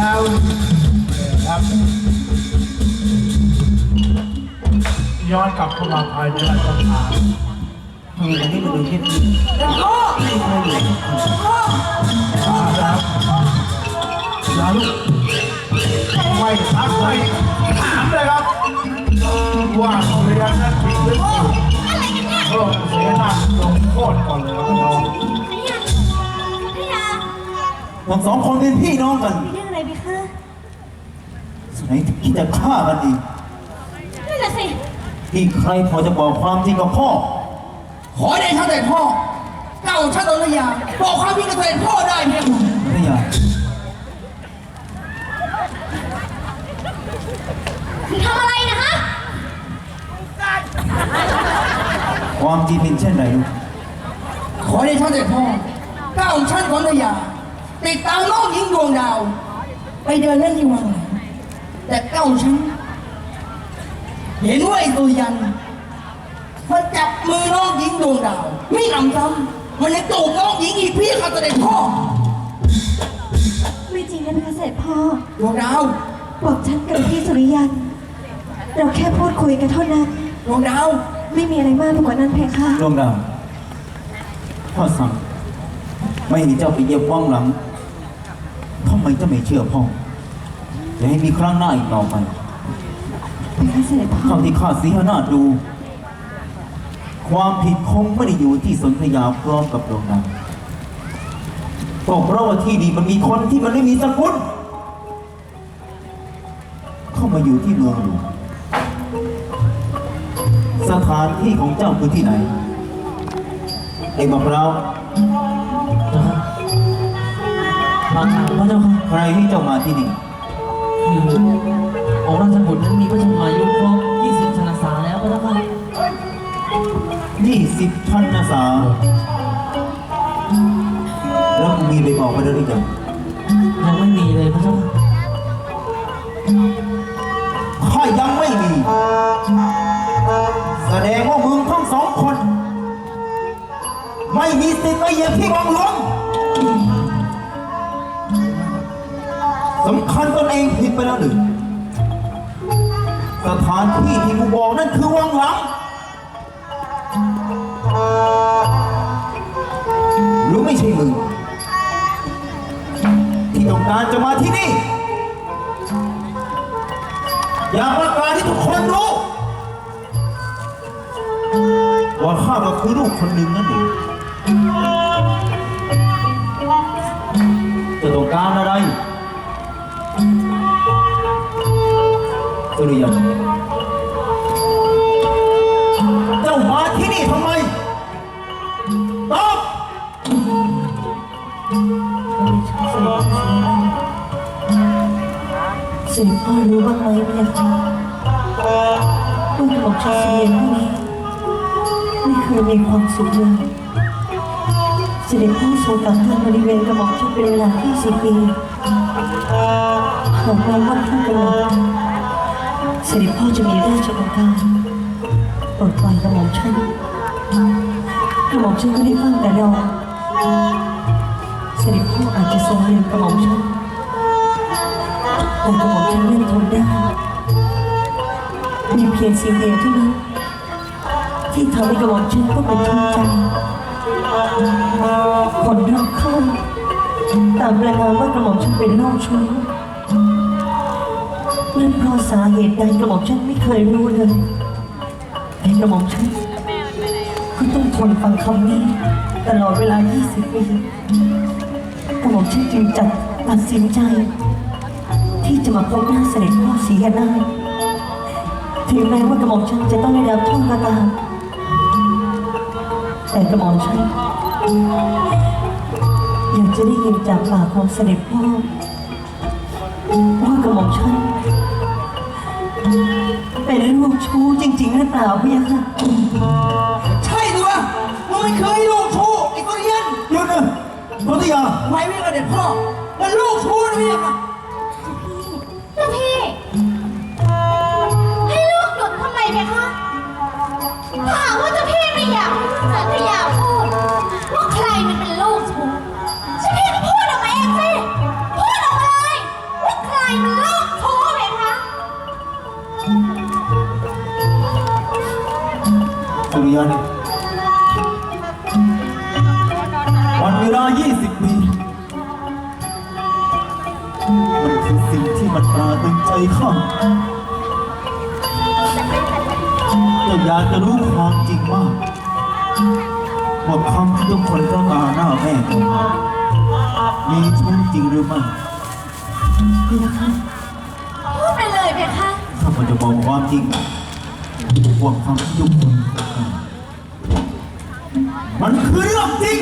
แล้วครับย้อนกลับเข้ามาภายในราชทานทำไมถึงได้มาดูเช่นนี้มาแล้วอย่าลุกไม่ทักไม่ถามเลยครับว่าเรียนนั้นผิดหรือถูกโทษเสียหน้าลงโทษก่อนเลยครับน้องพี่ยาทั้งสองคนเป็นพี่น้องกัน มีเรื่องอะไรไหมคะ สมัยถึงคิดจะฆ่ากันอีกนั่นแหละสิที่ใครพอจะบอกความจริงกับพ่อ ขอได้ท่านแต่พ่อเก้าชั้นอนุญาบอกความจริงกับเสด็จพ่อได้เพียงภรรยาคุณทำอะไรนะฮะ ความจริงเป็นเช่นไรลูกขอได้ท่านแต่พ่อเก้าชั้นอนุญาติดตามน้องหญิงดวงดาว ไปเดินเล่นที่วังหลัง แต่เก้าชั้นเห็นว่าไอ้ตัวยันมันจับมือน้องหญิงดวงดาว ไม่นำซ้ำมันยังจูบน้องหญิงอีกพี่ครับเสด็จพ่อไม่จริงนะนะคะเสด็จพ่อ ดวงดาวบอกฉันกับพี่สุริยัน เราแค่พูดคุยกันเท่านั้น ดวงดาวไม่มีอะไรมากไปกว่านั้นเพคะดวงดาวพ่อสั่งไม่ให้เจ้าไปเหยียบว่างหลังทำไมเจ้าไม่เชื่อพ่อ จะให้มีครั้งหน้าอีกต่อไปเพคะเสด็จพ่อเท่าที่ข้าสีหนาดู ความผิดคงไม่ได้อยู่ที่สนธยาพร้อมกับดวงดาวก็เพราะว่าที่ดีมันมีคนที่มันไม่มีสกุลเข้ามาอยู่ที่เมืองหลวงสถานที่ของเจ้าคือที่ไหนเอ็งบอกเราบางครั้งพระเจ้าค่ะใครที่เจ้ามาที่นี่ คือองค์ราชบุตรนั้นมีพระชนมายุครบ20ชนสาแล้วพระเจ้าค่ะยี่สิบพันนาสาแล้วมึงมีไปบอกไปแล้วหรือยังยังไม่มีเลยพระเจ้าค่ะข้ายังไม่มี แสดงว่ามึงทั้งสองคน ไม่มีสิทธิ์ไปเหยียบที่วังหลวง สำคัญตนเองผิดไปแล้วหรือสถานที่ที่กูบอกนั่นคือวังหลัง หรือไม่ใช่มึง ที่ต้องการจะมาที่นี่ อยากประกาศให้ทุกคนรู้ ว่าข้าก็คือลูกคนหนึ่งนั่นเอง ริยันเจ้ามาที่นี่ทำไมตอบเสด็จพ่อรู้บ้างไหมพี่ยาค่ะว่ากระบอกชันเสียนนี้ไม่เคยมีความสุขเลยเสด็จพ่อทรงกักขังบริเวณกระบอกชันเป็นเวลา20ปีหากแม้ว่าท่านกระบอกเสด็จพ่อจะมีราชองการปลดปล่อยกระหม่อมฉันกระหม่อมฉันก็ได้ฟังแต่รอเสด็จพ่ออาจจะทรงเรียนกระหม่อมฉันแต่กระหม่อมฉันยังทนได้มีเพียงสิ่งเดียวเท่านั้นที่ทำให้กระหม่อมฉันต้องเป็นทุกข์ใจคนรอบข้างตามประนามว่ากระหม่อมฉันเป็นโรคชู้ นั่นเพราะสาเหตุใดกระหม่อมฉันไม่เคยรู้เลยแต่กระหม่อมฉันก็ต้องทนฟังคำนี้ ตลอดเวลา 20 ปีกระหม่อมฉันจึงจัดตัดสินใจ ที่จะมาพบหน้าเสด็จพ่อสีหนาถถึงแม้ว่ากระหม่อมฉันจะต้องได้รับโทษก็ตามแต่กระหม่อมฉันอยากจะได้ยินจากปากของเสด็จพ่อว่ากระหม่อมฉัน ลูกชู้จริง ๆ หรือเปล่าพี่ยะค่ะใช่ด้วยมึงไม่เคยลูกชู้ไอ้ตัวเรียนหยุดนะนนทยาไม่ไม่กระเด็ดพ่อมันลูกชู้นะพี่ค่ะเข้าเจ้าอยากจะรู้ความจริงมากว่าคำที่ทุกคนต้องการหน้าแม่กันมีช่วงจริงหรือไม่พี่นะคะพูดไปเลยเพคะถ้ามันจะบอกความจริงว่าความที่ทุกคนมันคือเรื่องจริง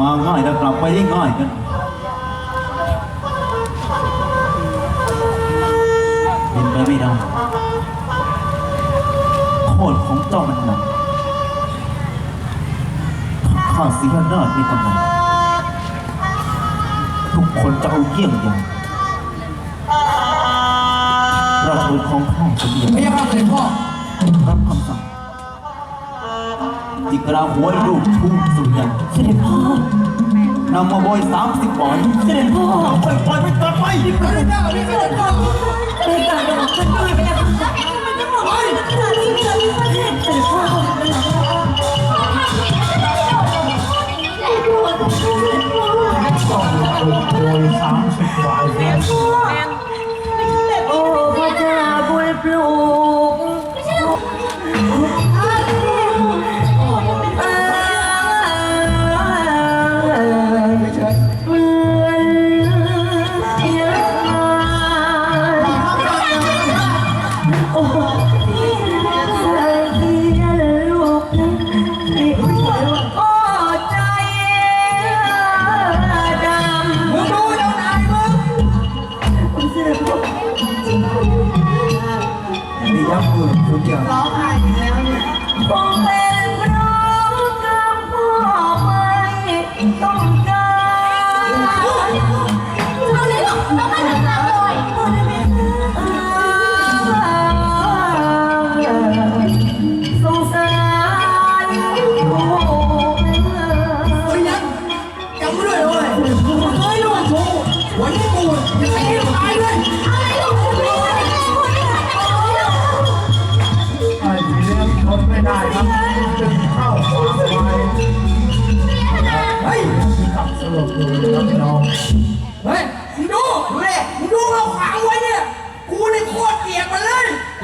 มาง่ายแล้วกลับไปได้ง่ายกันเป็นไปไม่ได้โทษของเจ้ามันหนักถ้าข้าเสียหน้าในตำแหน่งทุกคนจะเอาเยี่ยงอย่างราชบุตรของข้าจะเดียไม่ใช่ข้าเสด็จพ่อรับคำสั่ง จิกราหัวไอ้ลูกทุ่งสุดใหญ่เสด็จพ่อนำมาบอยสามสิบปอนด์เสด็จพ่อปล่อยปล่อยไม่กลับไปพระเจ้านี่เสด็จพ่อรายการจะบอกฉันด้วยไหมนะคะมันจะบอกว่ามันขาดที่เกิดขึ้นเสด็จพ่อ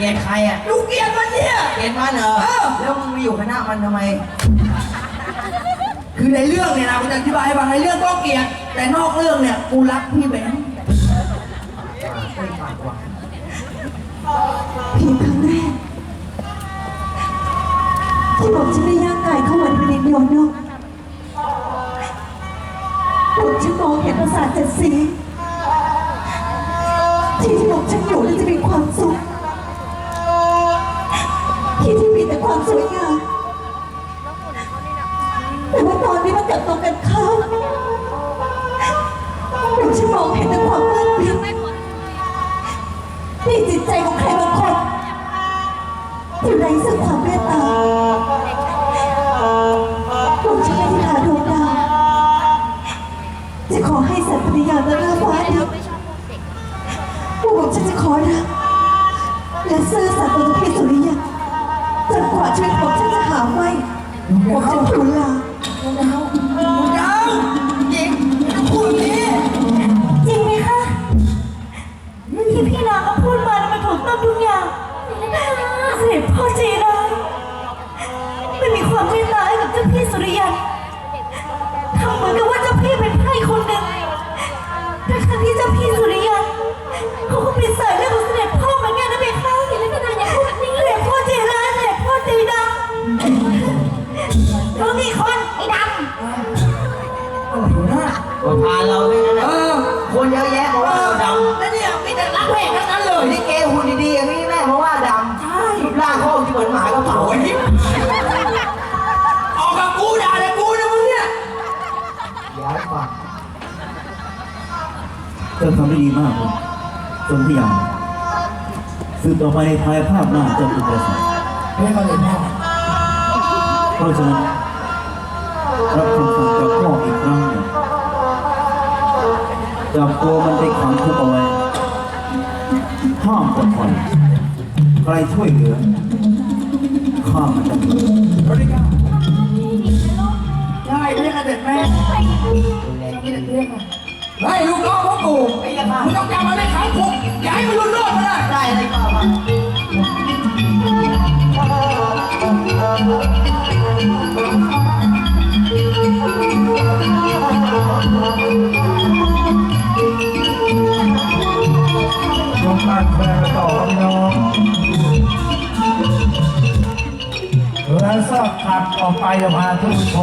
ลยเกลียดใครอะดูเกลียดมันเนี่ย เกลียดมันเหรอเออ แล้วมึงมาอยู่คณะมันทำไม คือในเรื่องเนี่ยนะกูจะอธิบายให้ฟังในเรื่องก็เกลียด แต่นอกเรื่องเนี่ยกูรักพี่แบงค์เพียงครั้งแรกที่บอกฉันได้ย่างกายเข้ามาในดินยอมนอกบอกฉันมองเห็นประสาทเจ็ดสีที่ที่บอกฉันอยู่แล้วจะมีความสุข สวยงามแต่ว่าตอนนี้มันกลับตรงกันข้ามบอกฉันมองเห็นแต่ความมืดมิดนี่จิตใจของใครบางคนที่ไร้ซึ่งความเมตตาลูกฉันไม่ที่หาดวงดาวจะขอให้สัตว์ปฏิญาณมาเรื่องฟ้าดิบผู้บอกฉันจะขอรักและซื่อสัตย์ต่อพี่สุริยันจนก ชีวิตของฉันจะหาไม่ผมจะทูลลา หมากระเป๋าไอ้นี่ออกกับกูด่าเลยกูนะมึงเนี่ยย้ายฝั่งเจ้าทำได้ดีมากเลยจนที่ยังสืบต่อไปในภายภาพหน้าจ้าอุปสรรคไม่เข้าใจแน่เพราะฉะนั้นรับคำสั่งจากพ่ออีกครั้งหนึ่งจับตัวมันไปขังคุกเอาไว้ห้ามปลดปล่อยใครช่วยเหลือ ข้ามมันจะมีบริกาได้เรียกเด็ดแม่ไล่ลูกน้องของกูมึงต้องจำมันไม่ขังคุกอย่าให้มันหลุดรอดมาได้ได้เลยก่อนชมารแสดงต่อครับ และสอบขับออกไปจะพาทุกคน